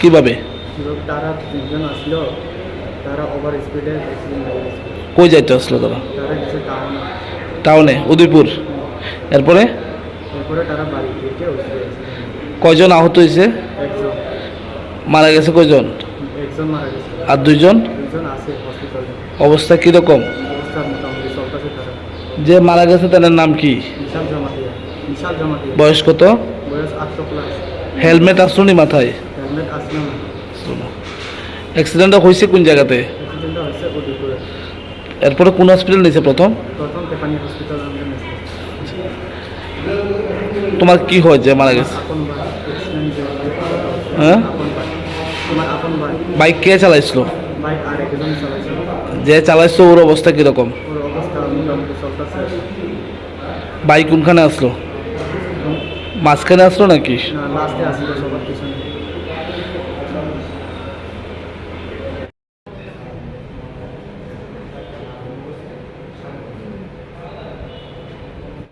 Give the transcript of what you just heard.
কীভাবে? তারা তিনজন আসলো তারা ওভার স্পিডে কই যাইতে আসলো তারা? টাউন উদয়পুর? এরপরে? কয়জন আহত হয়েছে? মারা গেছে কয়জন? আর দুইজন? দুজন আছে হসপিটালে অবস্থা কীরকম? অবস্থা মোটামুটি চলতেছে তারা। যে মারা গেছে তার নাম কি? বিশাল জমাতিয়া। বিশাল জমাতিয়া। বয়স কত? বয়স আটশো প্লাস হেলমেট আসলো নি মাথায়? হেলমেট আসলো না। অ্যাক্সিডেন্টটা হয়েছে কোন জায়গাতে? অ্যাক্সিডেন্টটা হচ্ছে উদয়পুরে। এরপরে কোন হসপিটাল নিয়েছে প্রথম? প্রথম তেপানি হসপিটাল তোমার কি হয় যে মারা গেছে? হ্যাঁ? বাইক কে চালাইছিল? যে চালাইছো ওর অবস্থা কীরকম? বাইক কোনখানে আসলো? মাঝখানে আসলো নাকি?